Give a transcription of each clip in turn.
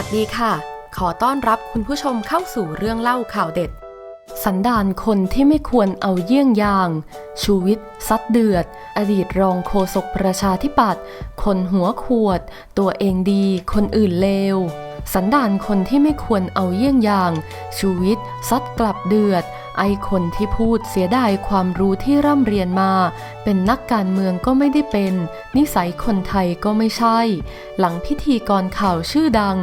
วัสดีค่ะ ขอต้อนรับคุณผู้ชมเข้าสู่เรื่องเล่าข่าวเด็ด สันดานคนที่ไม่ควรเอาเยี่ยงอย่าง ชูวิทย์ซัดเดือด อดีตรองโฆษกประชาธิปัตย์คนหัวขวด ตัวเองดี คนอื่นเลว สันดานคนที่ไม่ควรเอาเยี่ยงอย่าง ชูวิทย์ซัดกลับเดือด ไอคนที่พูดเสียดายความรู้ที่ร่ำเรียนมา เป็นนักการเมืองก็ไม่ได้เป็น นิสัยคนไทยก็ไม่ใช่ หลังพิธีกรข่าวชื่อดัง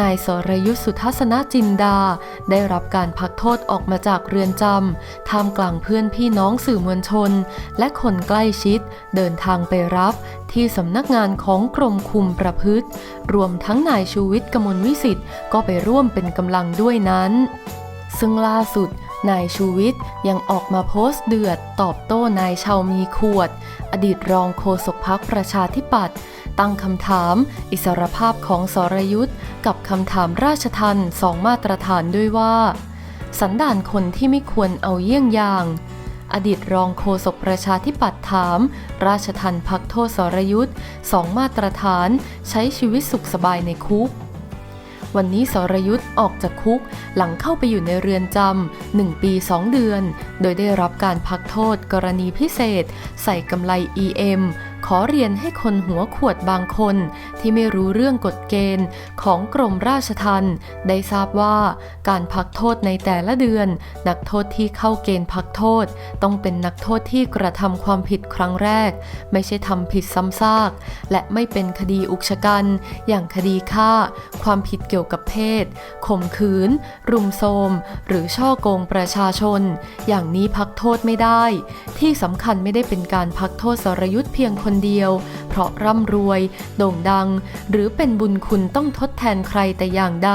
นายสรยุทธสุทัศนจินดา ได้รับการพักโทษออกมาจากเรือนจำท่ามกลางเพื่อนพี่น้องสื่อมวลชน และคนใกล้ชิด เดินทางไปรับที่สำนักงานของกรมคุมประพฤติ รวมทั้งนายชูวิทย์กมลวิสิทธิ์ก็ไปร่วมเป็นกำลังด้วยนั้น ซึ่งล่าสุด นายชูวิทย์ยังออกมาโพสต์เดือด ตอบโต้นายชาวมีขวด อดีตรองโฆษกพักประชาธิปัตย์ตั้งคำถาม อิสรภาพของสรยุทธ์กับคำถามราชทันสองมาตรฐานด้วยว่า สันดานคนที่ไม่ควรเอาเยี่ยงอย่าง อดีตรองโฆษกประชาธิปัตย์ถาม ราชทันพักโทษสรยุทธ์สองมาตรฐาน ใช้ชีวิตสุขสบายในคุก วันนี้สรยุทธ์ออกจากคุก หลังเข้าไปอยู่ในเรือนจำหนึ่งปี 2 เดือน โดยได้รับการพักโทษกรณีพิเศษ ใส่กำไล EM ขอเรียนให้คนหัวขวดบางคนที่ไม่รู้เรื่องกฎเกณฑ์ของกรมราชทัณฑ์ได้ทราบว่าการพักโทษในแต่ละเดือน นักโทษที่เข้าเกณฑ์พักโทษ ต้องเป็นนักโทษที่กระทำความผิดครั้งแรก ไม่ใช่ทำผิดซ้ำซาก และไม่เป็นคดีอุกชะกัน อย่างคดีฆ่า ความผิดเกี่ยวกับเพศข่มขืน รุมโทรมหรือช่อโกงประชาชน อย่างนี้พักโทษไม่ได้ ที่สำคัญไม่ได้เป็นการพักโทษสรยุทธ์เพียงคนเดียว เพราะร่ำรวย โด่งดัง หรือเป็นบุญคุณต้องทดแทนใครแต่อย่างใด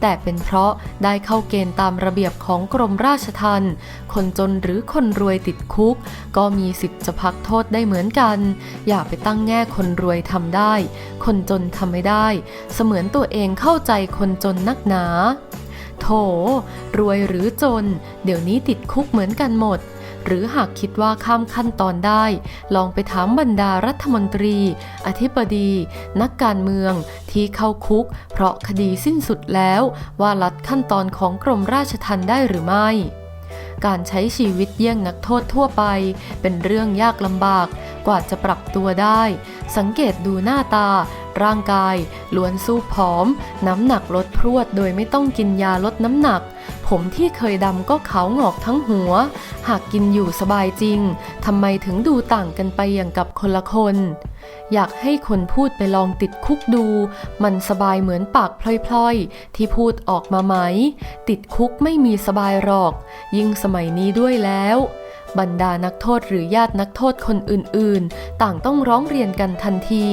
แต่เป็นเพราะได้เข้าเกณฑ์ตามระเบียบของกรมราชทัณฑ์คนจนหรือคนรวยติดคุก ก็มีสิทธิ์จะพักโทษได้เหมือนกัน อย่าไปตั้งแง่คนรวยทำได้ คนจนทำไม่ได้ เสมือนตัวเองเข้าใจคนจนนักหนา โถ รวยหรือจน เดี๋ยวนี้ติดคุกเหมือนกันหมด หรือหากคิดว่าข้ามขั้นตอนได้ ลองไปถามบรรดารัฐมนตรี อธิบดี นักการเมืองที่เข้าคุก เพราะคดีสิ้นสุดแล้วว่าลัดขั้นตอนของกรมราชทัณฑ์ได้หรือไม่การใช้ชีวิตเยี่ยงนักโทษทั่วไป เป็นเรื่องยากลำบากกว่าจะปรับตัวได้ สังเกตดูหน้าตา ร่างกายล้วนสู้ผอม น้ำหนักลดพรวดโดยไม่ต้องกินยาลดน้ำหนัก ผมที่เคยดำก็ขาวงอกทั้งหัว หากกินอยู่สบายจริง ทำไมถึงดูต่างกันไปอย่างกับคนละคน อยากให้คนพูดไปลองติดคุกดู มันสบายเหมือนปากพลอยๆ ที่พูดออกมาไหม ติดคุกไม่มีสบายหรอก ยิ่งสมัยนี้ด้วยแล้ว บรรดานักโทษหรือญาตินักโทษคนอื่นๆ ต่างต้องร้องเรียนกันทันที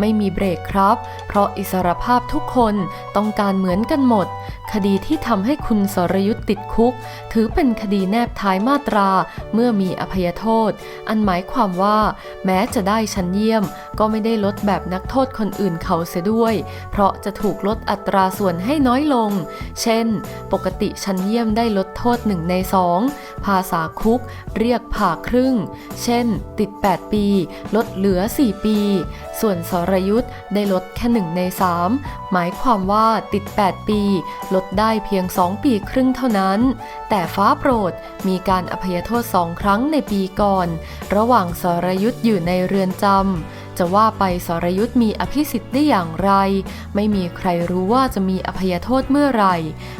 ไม่มีเบรกครับ เพราะอิสรภาพทุกคนต้องการเหมือนกันหมด คดีที่ทำให้คุณสรยุทธ์ติดคุก ถือเป็นคดีแนบท้ายมาตรา เมื่อมีอภัยโทษ อันหมายความว่า แม้จะได้ชั้นเยี่ยม ก็ไม่ได้ลดแบบนักโทษคนอื่นเขาเสียด้วย เพราะจะถูกลดอัตราส่วนให้น้อยลง เช่น ปกติชั้นเยี่ยมได้ลดโทษ1ใน2ภาษาคุกเรียกผ่าครึ่ง เช่น ติด 8 ปี ลดเหลือ 4 ปี ส่วนสรยุทธ์ได้ลดแค่ 1 ใน 3 หมายความว่าติด 8 ปี ลดได้เพียง 2 ปีครึ่งเท่านั้น แต่ฟ้าโปรดมีการอภัยโทษสองครั้งในปีก่อน ระหว่างสรยุทธ์อยู่ในเรือนจำ จะว่าไปสรยุทธ์มีอภิสิทธิ์ได้อย่างไร ไม่มีใครรู้ว่าจะมีอภัยโทษเมื่อไหร่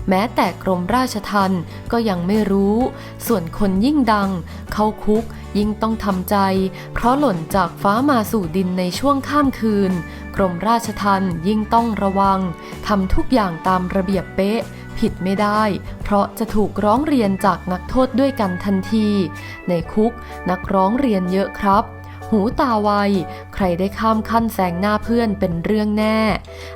แม้แต่กรมราชทัณฑ์ก็ยังไม่รู้ ส่วนคนยิ่งดัง เข้าคุกยิ่งต้องทำใจ เพราะหล่นจากฟ้ามาสู่ดินในช่วงข้ามคืน กรมราชทัณฑ์ยิ่งต้องระวังทำทุกอย่างตามระเบียบเป๊ะผิดไม่ได้ เพราะจะถูกร้องเรียนจากนักโทษด้วยกันทันที ในคุกนักร้องเรียนเยอะครับ หูตาไว รได้ข้ามขั้นแสงหน้าเพื่อนเป็นเรื่องแน่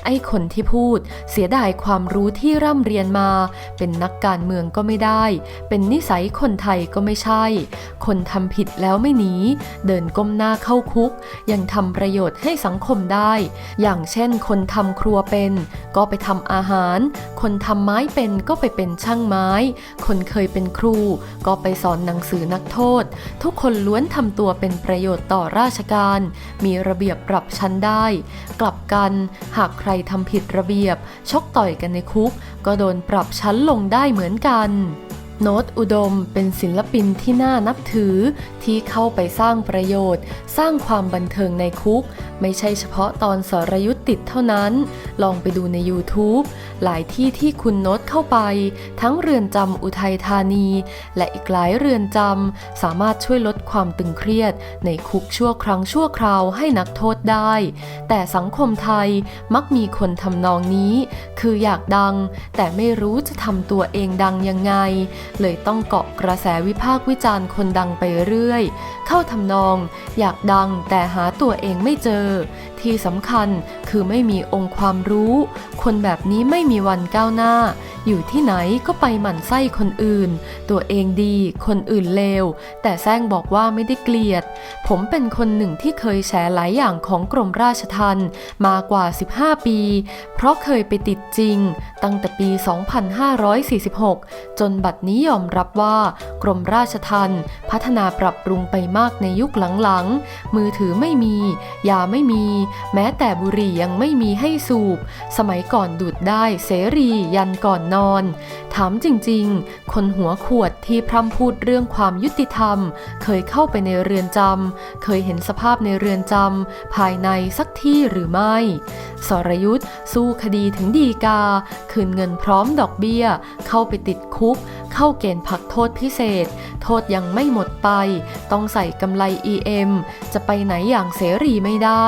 ไอ้คนที่พูดเสียดายความรู้ที่ร่ำเรียนมา เป็นนักการเมืองก็ไม่ได้ เป็นนิสัยคนไทยก็ไม่ใช่ คนทำผิดแล้วไม่หนี เดินก้มหน้าเข้าคุก ยังทำประโยชน์ให้สังคมได้ อย่างเช่น คนทำครัวเป็น ก็ไปทำอาหาร คนทำไม้เป็นก็ไปเป็นช่างไม้ คนเคยเป็นครู ก็ไปสอนหนังสือนักโทษ ทุกคนล้วนทำตัวเป็นประโยชน์ต่อราชการ มีระเบียบปรับชั้นได้ กลับกันหากใครทำผิดระเบียบ ชกต่อยกันในคุก ก็โดนปรับชั้นลงได้เหมือนกัน โน้ตอุดมเป็นศิลปินที่น่านับถือที่เข้าไปสร้างประโยชน์ สร้างความบันเทิงในคุก ไม่ใช่เฉพาะตอนสรยุทธติดเท่านั้น ลองไปดูใน YouTube หลายที่ที่คุณโน้ตเข้าไป ทั้งเรือนจำอุทัยธานี และอีกหลายเรือนจำสามารถช่วยลดความตึงเครียด ในคุกชั่วครั้งชั่วคราวให้นักโทษได้ แต่สังคมไทยมักมีคนทำนองนี้ คืออยากดัง แต่ไม่รู้จะทำตัวเองดังยังไงเลยต้องเกาะกระแสวิพากษ์วิจารณ์คนดังไปเรื่อย เข้าทำนอง อยากดังแต่หาตัวเองไม่เจอ ที่สำคัญคือไม่มีองค์ความรู้ คนแบบนี้ไม่มีวันก้าวหน้า อยู่ที่ไหนก็ไปหมั่นไส้คนอื่น ตัวเองดีคนอื่นเลว แต่แซงบอกว่าไม่ได้เกลียด ผมเป็นคนหนึ่งที่เคยแชร์หลายอย่างของกรมราชทัณฑ์มากว่า 15 ปี เพราะเคยไปติดจริง ตั้งแต่ปี 2546 จนบัดนี้ยอมรับว่ากรมราชทัณฑ์พัฒนาปรับปรุงไปมากในยุคหลังๆ มือถือไม่มี ยาไม่มี แม้แต่บุหรี่ยังไม่มีให้สูบ สมัยก่อนดูดได้เสรียันก่อนนอน ถามจริงๆ คนหัวขวดที่พร่ำพูดเรื่องความยุติธรรม เคยเข้าไปในเรือนจำ เคยเห็นสภาพในเรือนจำ ภายในสักที่หรือไม่ สรยุทธ์สู้คดีถึงดีกา คืนเงินพร้อมดอกเบี้ย เข้าไปติดคุก เข้าเกณฑ์พักโทษพิเศษ โทษยังไม่หมดไป ต้องใส่กำไร EM จะไปไหนอย่างเสรีไม่ได้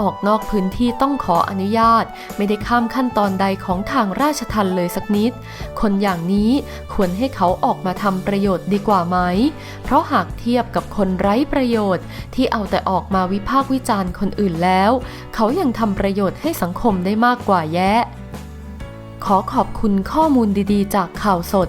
ออกนอกพื้นที่ต้องขออนุญาต ไม่ได้ข้ามขั้นตอนใดของทางราชทันเลยสักนิด คนอย่างนี้ควรให้เขาออกมาทำประโยชน์ดีกว่าไหม เพราะหากเทียบกับคนไร้ประโยชน์ ที่เอาแต่ออกมาวิพากษ์วิจารณ์คนอื่นแล้ว เขายังทำประโยชน์ให้สังคมได้มากกว่าแยะขอขอบคุณข้อมูลดีๆ จากข่าวสด